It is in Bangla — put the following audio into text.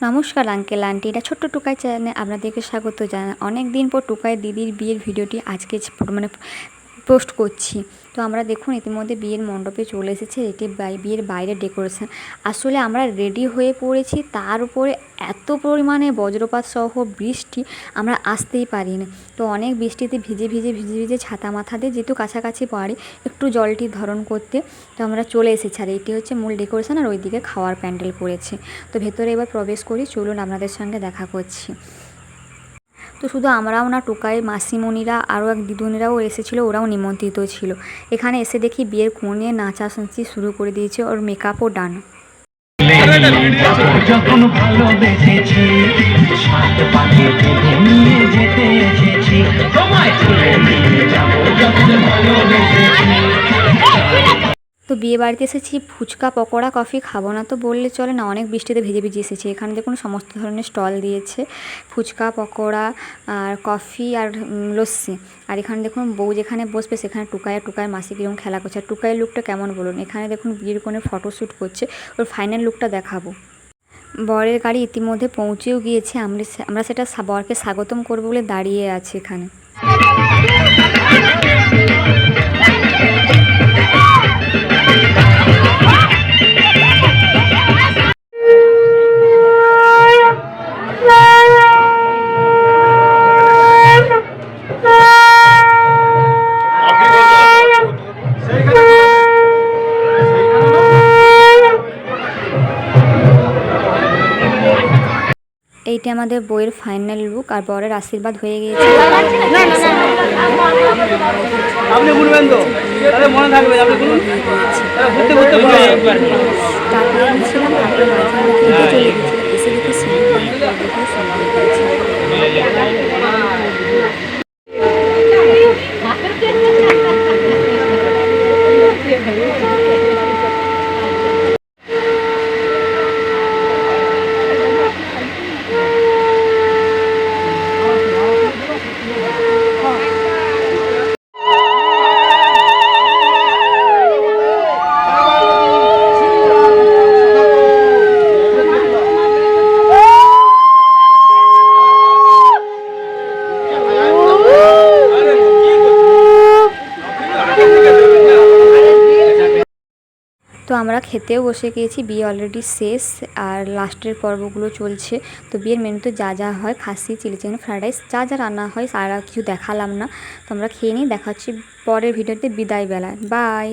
নমস্কার, আঙ্কেল, আন্টি। এটা ছোট্ট টুকাই চ্যানেলে আপনাদেরকে স্বাগত জানান অনেক দিন পর টুকাই দিদির বিয়ের ভিডিওটি আজকে মানে পোস্ট করছি। তো আমরা দেখুন ইতিমধ্যে বিয়ের মণ্ডপে চলে এসেছে, এটি বিয়ের বাইরের ডেকোরেশন। আসলে আমরা রেডি হয়ে পড়েছি, তার উপরে এত পরিমাণে বজ্রপাত সহ বৃষ্টি আমরা আসতেই পারিনি। তো অনেক বৃষ্টিতে ভিজে ভিজে ভিজে ভিজে ছাতা মাথা দিয়ে যেহেতু কাছাকাছি বাড়ি, একটু জলটি ধরন করতে তো আমরা চলে এসেছি। আর এটি হচ্ছে মূল ডেকোরেশন আর ওইদিকে খাওয়ার প্যান্ডেল করেছে। তো ভেতরে এবার প্রবেশ করি, চলুন আপনাদের সঙ্গে দেখা করছি। তো শুধু আমরাও না টোকায় মাসিমণিরা, আরও এক দিদুনিরাও এসেছিল, ওরাও নিমন্ত্রিত ছিল। এখানে এসে দেখি বিয়ের কোণে নাচানাচি শুরু করে দিয়েছে ওর মেকআপও ডান। যখন ভালোবেসেছি, সাত পাখি নিয়ে তো বিয়ে বাড়িতে এসেছি, ফুচকা, পকোড়া, কফি খাব না তো বললে চলে না, অনেক বৃষ্টিতে ভিজে ভিজে এসেছি। এখানে দেখুন সমস্ত ধরনের স্টল দিয়েছে, ফুচকা, পকোড়া আর কফি আর লস্যি। আর এখানে দেখুন বউ যেখানে বসবে সেখানে টুকায় টুকায় মাসি কীরকম খেলা করছে। আর টুকায়ের লুকটা কেমন বলুন? এখানে দেখুন বিয়ের কোণে ফটোশ্যুট করছে, ওর ফাইনাল লুকটা দেখাবো। বরের গাড়ি ইতিমধ্যে পৌঁছেও গিয়েছে, আমরা আমরা সেটা বরকে স্বাগতম করব বলে দাঁড়িয়ে আছে এখানে। এইটা আমাদের বইয়ের ফাইনাল লুক আর বরের আশীর্বাদ হয়ে গিয়েছে। একবার তারপরে আমি ছিলাম তারপরে চলে গেছিলাম এসে দেখি সিনেমা দেখে সময় পেয়েছি তো আমরা খেতেও বসে গিয়েছি, বিয়ে অলরেডি শেষ আর লাস্টের পর্বগুলো চলছে। তো বিয়ের মেনুতে যা যা হয়, খাসি, চিলি চিকেন ফ্রায়েড রাইস যা যা রান্না হয় সারা কিছু দেখালাম না। তো আমরা খেয়ে নিই দেখাচ্ছি পরের ভিডিওতে বিদায় বেলায় বাই